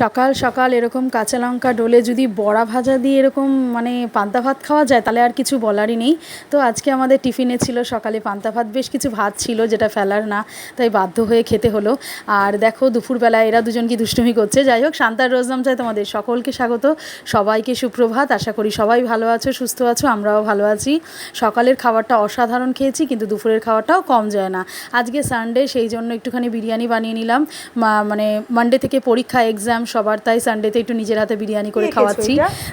সকাল সকাল এরকম কাঁচা লঙ্কা ডোলে যদি বড়া ভাজা দিয়ে এরকম মানে পান্তা ভাত খাওয়া যায়, তাহলে আর কিছু বলারই নেই। তো আজকে আমাদের টিফিনে ছিল সকালে পান্তা ভাত, বেশ কিছু ভাত ছিল যেটা ফেলার না, তাই বাধ্য হয়ে খেতে হলো। আর দেখো দুপুরবেলা এরা দুজন কি দুষ্টুমি করছে। যাই হোক, শান্তার রোজনাম চাই তোমাদের সকলকে স্বাগত। সবাইকে সুপ্রভাত, আশা করি সবাই ভালো আছো, সুস্থ আছো, আমরাও ভালো আছি। সকালের খাবারটা অসাধারণ খেয়েছি, কিন্তু দুপুরের খাবারটাও কম যায় না। আজকে সানডে, সেই জন্য একটুখানি বিরিয়ানি বানিয়ে নিলাম। মানে মানডে থেকে পরীক্ষা এক্সাম সবার তাই সানডেতে একটু নিজের হাতে বিরিয়ানি করে খাওয়াচ্ছি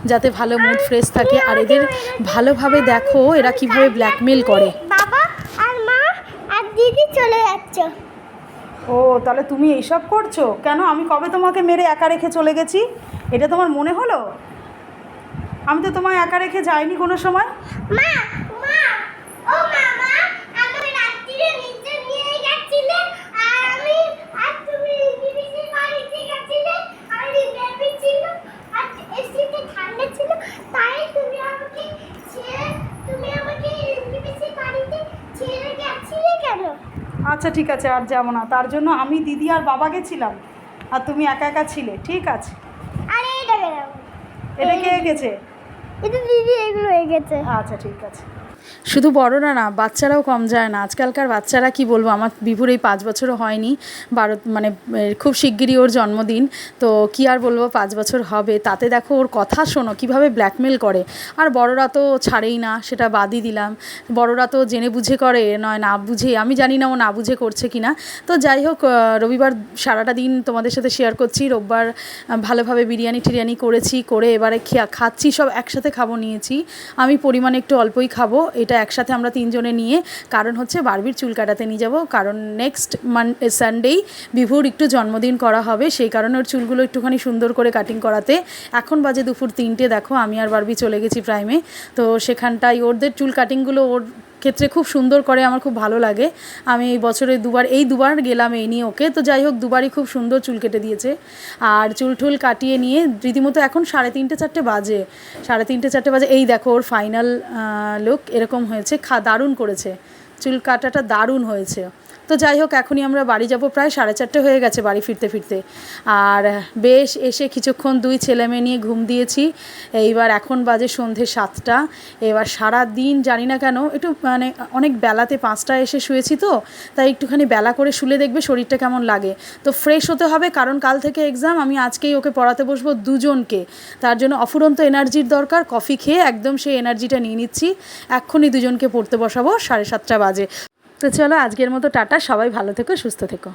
যাতে ভালো মুড ফ্রেশ থাকে। আর এদের ভালোভাবে দেখো এরা কীভাবে ব্ল্যাকমেল করে। বাবা আর মা আর দিদি চলে যাচ্ছে। ও তাহলে তুমি এইসব করছ? কেন? আমি কবে তোমাকে মেরে একা রেখে চলে গেছি? এটা তোমার মনে হলো? আমি তো তোমায় একা রেখে যাইনি কোনো সময়। মা মা ও মামা আমি রাত্রিরে নিচে নিয়ে গেছিলে আর আমি আর তুমি বিবিসির বাড়িতে গেছিলে আর বেবি ছিল আর এসিতে ঠান্ডা ছিল তাই তুমি আমাকে ছেড়ে তুমি আমাকে বিবিসির বাড়িতে ছেড়ে গেছিলে কেন আচ্ছা ঠিক আছে আর যাব না। তার জন্য আমি দিদি আর বাবা গেছিলাম আর তুমি একা একা ছিলে ঠিক আছে? আরে এটা এটা কে গেছে এটা দিদি এগুলো এগেছে গেছে আচ্ছা ঠিক আছে। শুধু বড়রা না, বাচ্চারাও কম যায় না। আজকালকার বাচ্চারা কি বলব, আমার বিভুর এই পাঁচ বছরও হয়নি। বারো মানে খুব শিগগিরই ওর জন্মদিন। তো কি আর বলব, পাঁচ বছর হবে। তাতে দেখো ওর কথা শোনো, কীভাবে ব্ল্যাকমেল করে। আর বড়রা তো ছাড়েই না, সেটা বাদই দিলাম। বড়রা তো জেনে বুঝে করে নয়, না বুঝে। আমি জানি না ও না বুঝে করছে কি না তো যাই হোক রবিবার সারাটা দিন তোমাদের সাথে শেয়ার করছি। রোববার ভালোভাবে বিরিয়ানি টিরিয়ানি করেছি, করে এবারে খাচ্ছি, সব একসাথে খাব, নিয়েছি। আমি পরিমাণে একটু অল্পই খাব। এটা একসাথে আমরা তিনজনে নিয়ে, কারণ হচ্ছে বারবির চুল কাটাতে নিয়ে যাব। কারণ নেক্সট মান সানডেই বিভুর একটু জন্মদিন করা হবে, সেই কারণে ওর চুলগুলো একটুখানি সুন্দর করে কাটিং করাতে। এখন বাজে দুপুর তিনটে, দেখো আমি আর বারবি চলে গেছি প্রাইমে তো সেখানটাই ওরদের চুল কাটিংগুলো ওর ক্ষেত্রে খুব সুন্দর করে, আমার খুব ভালো লাগে। আমি এই বছরে দুবার, এই দুবার গেলাম এই নিয়ে ওকে। তো যাই হোক, দুবারই খুব সুন্দর চুল কেটে দিয়েছে। আর চুল টুল কাটিয়ে নিয়ে রীতিমতো এখন সাড়ে তিনটে, চারটে বাজে। সাড়ে তিনটে, চারটে বাজে। এই দেখো ওর ফাইনাল লুক এরকম হয়েছে, খা, দারুণ করেছে। চুল কাটাটা দারুণ হয়েছে। তো যাই হোক, এখনই আমরা বাড়ি যাব, প্রায় সাড়ে চারটে হয়ে গেছে বাড়ি ফিরতে ফিরতে। আর বেশ এসে কিছুক্ষণ দুই ছেলে মেয়ে নিয়ে ঘুম দিয়েছি। এইবার এখন বাজে সন্ধে সাতটা। এবার সারা দিন জানি না কেন, একটু মানে অনেক বেলাতে পাঁচটা এসে শুয়েছি তো, তাই একটুখানি বেলা করে শুলে দেখবে শরীরটা কেমন লাগে। তো ফ্রেশ হতে হবে, কারণ কাল থেকে এক্সাম আমি আজকেই ওকে পড়াতে বসবো দুজনকে। তার জন্য অফুরন্ত এনার্জির দরকার কফি খেয়ে একদম সেই এনার্জিটা নিয়ে নিচ্ছি। এক্ষুনি দুজনকে পড়তে বসাবো, সাড়ে সাতটা বাজে। তো চলো আজকের মতো টাটা সবাই ভালো থেকো সুস্থ থেকো।